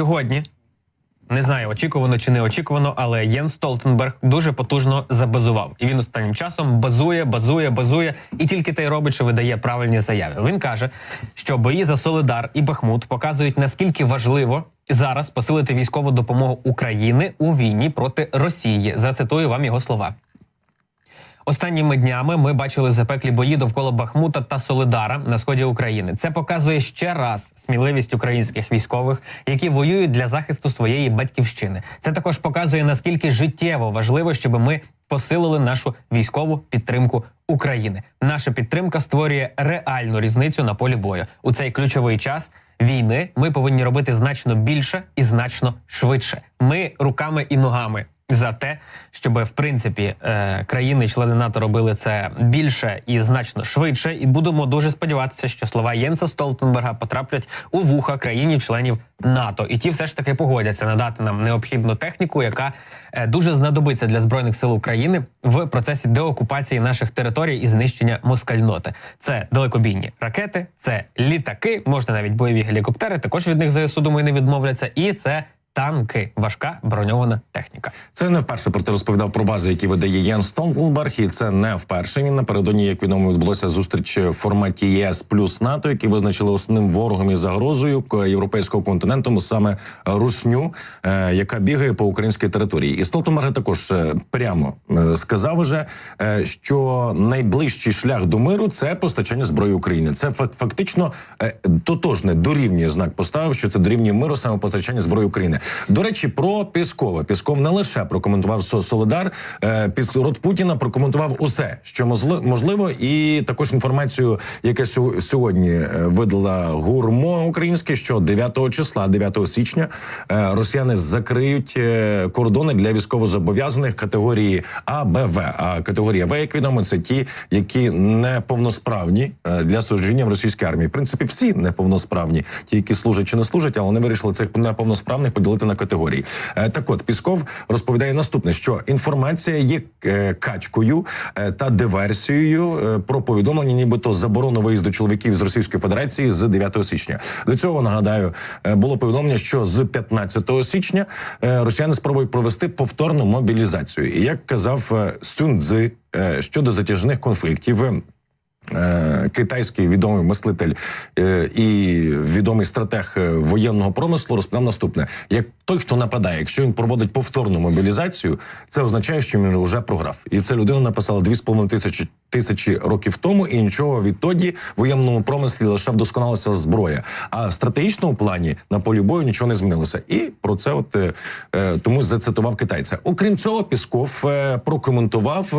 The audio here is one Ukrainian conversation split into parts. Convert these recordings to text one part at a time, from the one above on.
Сьогодні не знаю, очікувано чи не очікувано, але Єн Столтенберг дуже потужно забазував. І він останнім часом базує, базує, базує, і тільки те й робить, що видає правильні заяви. Він каже, що бої за Солидар і Бахмут показують наскільки важливо зараз посилити військову допомогу України у війні проти Росії. Зацитую вам його слова. Останніми днями ми бачили запеклі бої довкола Бахмута та Солидара на сході України. Це показує ще раз сміливість українських військових, які воюють для захисту своєї батьківщини. Це також показує наскільки життєво важливо, щоб ми посилили нашу військову підтримку України. Наша підтримка створює реальну різницю на полі бою у цей ключовий час. Війни ми повинні робити значно більше і значно швидше. Ми руками і ногами за те, щоб в принципі е, країни-члени НАТО робили це більше і значно швидше. І будемо дуже сподіватися, що слова Єнса Столтенберга потраплять у вуха країнів-членів НАТО, і ті все ж таки погодяться надати нам необхідну техніку, яка е, дуже знадобиться для збройних сил України в процесі деокупації наших територій і знищення москальноти. Це далекобійні ракети, це літаки, можна навіть бойові гелікоптери. Також від них ЗСУ, думаю, не відмовляться, і це. Танки, важка броньована техніка. Це не вперше про те розповідав про бази, які видає Єн Столтенберг, і це не вперше. Він напередодні, як відомо, відбулося зустріч в форматі ЄС плюс НАТО, які визначили основним ворогом і загрозою європейського континенту, саме русню, е, яка бігає по українській території. І Столтенберг також е, прямо е, сказав уже, що найближчий шлях до миру це постачання зброї Україні. Це фак- фактично тотожне дорівнює знак поставив, що це дорівнює миру саме постачання зброї України. До речі, про Піскова. Пісков не лише прокоментував Со- Солидар. е, Рот Путіна прокоментував усе, що можливо, і також інформацію, яка сьо- сьогодні е, видала гурмо українське, що 9 числа, 9 січня, е, росіяни закриють кордони для військовозобов'язаних категорії А, Б, В. А категорія В, як відомо, це ті, які неповносправні для служіння в російській армії. В принципі, всі неповносправні, ті, які служать чи не служать, але вони вирішили цих неповносправних поділити на категорії. Е, Так от Пісков розповідає наступне: що інформація є е, качкою е, та диверсією про повідомлення, нібито заборону виїзду чоловіків з Російської Федерації з 9 січня. До цього нагадаю, було повідомлення, що з 15 січня росіяни спробують провести повторну мобілізацію. І як казав Сюн Цзи, е, щодо затяжних конфліктів. Е, Китайський відомий мислитель е, і відомий стратег е, воєнного промислу розповідав наступне: як той, хто нападає, якщо він проводить повторну мобілізацію, це означає, що він вже програв. І це людина написала 2,5 тисячі тисячі років тому, і нічого відтоді в воєнному промислі лише вдосконалася зброя. А в стратегічному плані на полі бою нічого не змінилося. І про це от тому зацитував китайця. Окрім цього, Пісков прокоментував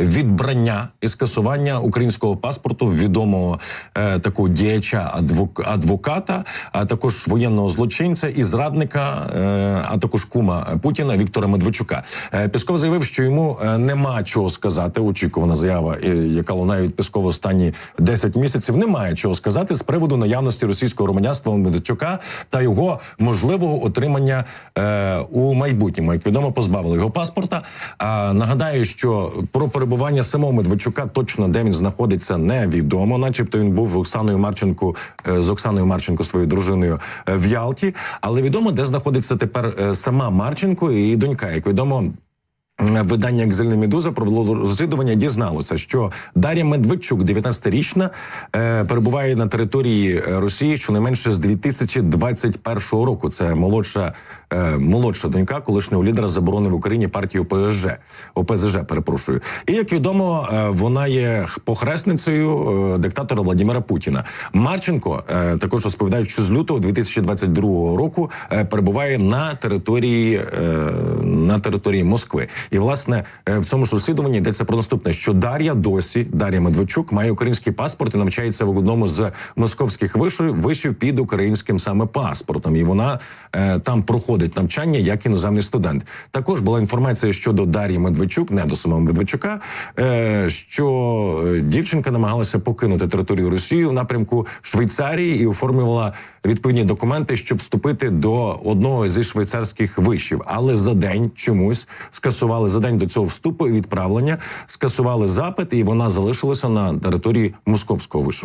відбрання і скасування українського паспорту відомого е, такого діяча адвок, адвоката, а також воєнного злочинця і зрадника, е, а також кума Путіна Віктора Медведчука. Е, Пісков заявив, що йому е, нема чого сказати. Очікувана заява, е, яка лунає від Піскова останні 10 місяців. Немає чого сказати з приводу наявності російського громадянства Медведчука та його можливого отримання е, у майбутньому. Як відомо, позбавили його паспорта. А нагадаю, що про перебування самого Медведчука точно де він знаходиться, невідомо, начебто він був з Оксаною Марченко е, з Оксаною Марченко своєю дружиною е, в Ялті. Але відомо, де знаходиться тепер е, сама Марченко і донька. Як відомо. Видання «Екзельна Медуза провело розслідування. Дізналося, що Дар'я Медведчук, 19-річна, е, перебуває на території е, Росії щонайменше з 2021 року. Це молодша е, молодша донька колишнього лідера заборони в Україні партії ОПСЖ. ОПЗЖ, перепрошую. І як відомо, вона є похресницею диктатора Владимира Путіна. Марченко також розповідають, що з лютого 2022 року перебуває на території на території Москви. І власне е, в цьому ж розслідуванні йдеться про наступне: що Дар'я досі Дар'я Медведчук має український паспорт і навчається в одному з московських вишів, вишів під українським саме паспортом. І вона е, там проходить навчання як іноземний студент. Також була інформація щодо Дар'ї Медведчук, не до самого Медведчука, е, що е, дівчинка намагалася покинути територію Росії в напрямку Швейцарії і оформлювала відповідні документи, щоб вступити до одного зі швейцарських вишів. Але за день чомусь скасували за день до цього вступу і відправлення, скасували запит, і вона залишилася на території московського вишу.